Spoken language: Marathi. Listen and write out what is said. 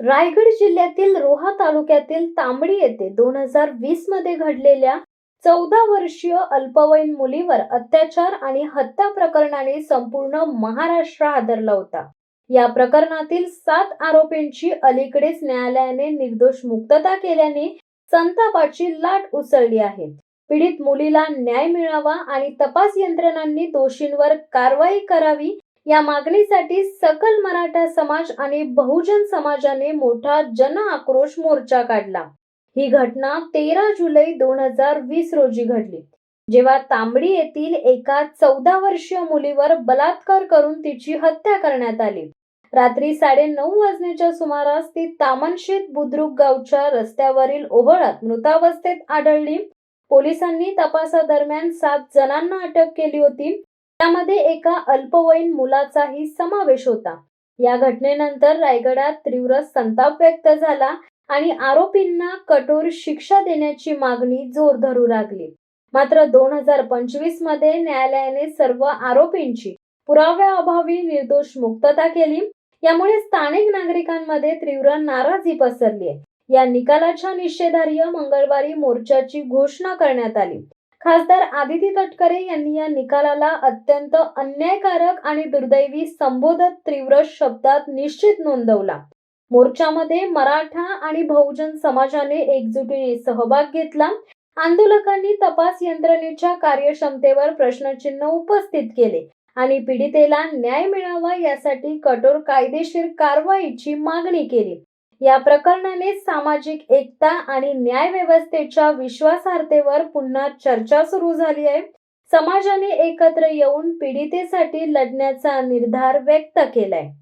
रायगड जिल्ह्यातील रोहा तालुक्यातील तांबडी येथे दोन हजार वीसमध्ये घडलेल्या चौदा वर्षीय अल्पवयीन मुलीवर अत्याचार आणि हत्या प्रकरणाने संपूर्ण महाराष्ट्र हादरला होता. या प्रकरणातील सात आरोपींची अलीकडेच न्यायालयाने निर्दोष मुक्तता केल्याने संतापाची लाट उसळली आहे. पीडित मुलीला न्याय मिळावा आणि तपास यंत्रणांनी दोषींवर कारवाई करावी या मागणीसाठी सकल मराठा समाज आणि बहुजन समाजाने मोठा जन आक्रोश मोर्चा काढला. ही घटना तेरा जुलै दोन हजार वीस रोजी घडली. जेव्हा तांबडी येथील एका चौदा वर्षीय मुलीवर बलात्कार करून तिची हत्या करण्यात आली. रात्री साडे नऊ वाजण्याच्या सुमारास ती तामनशेत बुद्रुक गावच्या रस्त्यावरील ओहळात मृतावस्थेत आढळली. पोलिसांनी तपासादरम्यान सात जणांना अटक केली होती. त्यामध्ये एका अल्पवयीन मुलाचाही समावेश होता. या घटनेनंतर रायगडात तीव्र संताप व्यक्त झाला आणि आरोपींना कठोर शिक्षा देण्याची मागणी जोर धरू लागली. मात्र दोन हजार पंचवीसमध्ये न्यायालयाने सर्व आरोपींची पुराव्याअभावी निर्दोष मुक्तता केली. यामुळे स्थानिक नागरिकांमध्ये तीव्र नाराजी पसरली आहे. या निकालाच्या निषेधार्थ मंगळवारी मोर्चाची घोषणा करण्यात आली. खासदार आदिती तटकरे यांनी या निकालाला अत्यंत अन्यायकारक आणि दुर्दैवी संबोधत तीव्र शब्दात निश्चित नोंदवला. मोर्चामध्ये मराठा आणि बहुजन समाजाने एकजुटीने सहभाग घेतला. आंदोलकांनी तपास यंत्रणेच्या कार्यक्षमतेवर प्रश्नचिन्ह उपस्थित केले आणि पीडितेला न्याय मिळावा यासाठी कठोर कायदेशीर कारवाईची मागणी केली. या प्रकरणाने सामाजिक एकता आणि न्याय व्यवस्थेच्या विश्वासार्हतेवर पुन्हा चर्चा सुरू झाली आहे. समाजाने एकत्र येऊन पीडितेसाठी लढण्याचा निर्धार व्यक्त केलाय.